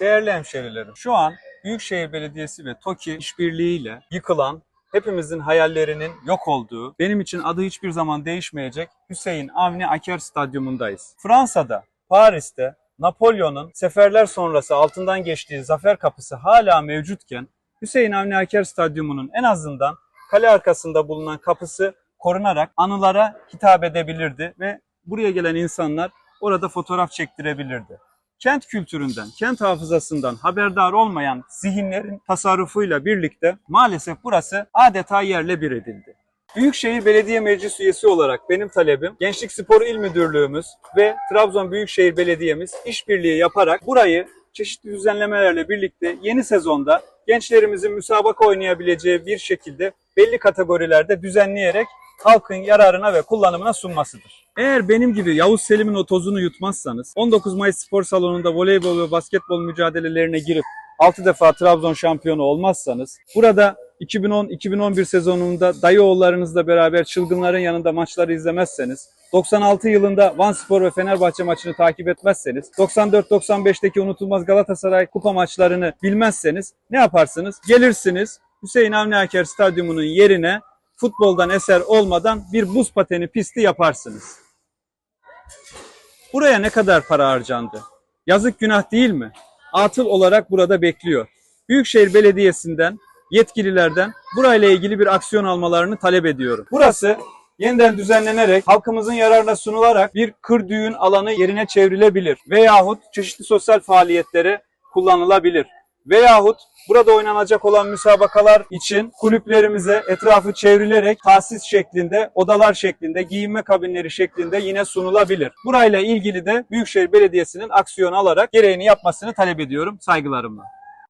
Değerli hemşerilerim, şu an Büyükşehir Belediyesi ve TOKİ işbirliğiyle yıkılan, hepimizin hayallerinin yok olduğu, benim için adı hiçbir zaman değişmeyecek Hüseyin Avni Aker Stadyumundayız. Fransa'da, Paris'te Napolyon'un seferler sonrası altından geçtiği zafer kapısı hala mevcutken Hüseyin Avni Aker Stadyumu'nun en azından kale arkasında bulunan kapısı korunarak anılara hitap edebilirdi ve buraya gelen insanlar orada fotoğraf çektirebilirdi kent kültüründen, kent hafızasından haberdar olmayan zihinlerin tasarrufuyla birlikte maalesef burası adeta yerle bir edildi. Büyükşehir Belediye Meclis üyesi olarak benim talebim Gençlik Spor İl Müdürlüğümüz ve Trabzon Büyükşehir Belediye'miz işbirliği yaparak burayı çeşitli düzenlemelerle birlikte yeni sezonda gençlerimizin müsabaka oynayabileceği bir şekilde belli kategorilerde düzenleyerek halkın yararına ve kullanımına sunmasıdır. Eğer benim gibi Yavuz Selim'in o tozunu yutmazsanız 19 Mayıs Spor Salonu'nda voleybol ve basketbol mücadelelerine girip 6 defa Trabzon şampiyonu olmazsanız burada 2010-2011 sezonunda dayıoğullarınızla beraber çılgınların yanında maçları izlemezseniz 96 yılında Van Spor ve Fenerbahçe maçını takip etmezseniz 94-95'teki unutulmaz Galatasaray kupa maçlarını bilmezseniz ne yaparsınız? Gelirsiniz Hüseyin Avni Aker Stadyumu'nun yerine futboldan eser olmadan bir buz pateni pisti yaparsınız. Buraya ne kadar para harcandı? Yazık günah değil mi? Atıl olarak burada bekliyor. Büyükşehir Belediyesi'nden, yetkililerden burayla ilgili bir aksiyon almalarını talep ediyorum. Burası yeniden düzenlenerek halkımızın yararına sunularak bir kır düğün alanı yerine çevrilebilir veyahut çeşitli sosyal faaliyetlere kullanılabilir. Veyahut burada oynanacak olan müsabakalar için kulüplerimize etrafı çevrilerek tahsis şeklinde, odalar şeklinde, giyinme kabinleri şeklinde yine sunulabilir. Burayla ilgili de Büyükşehir Belediyesi'nin aksiyon alarak gereğini yapmasını talep ediyorum saygılarımla.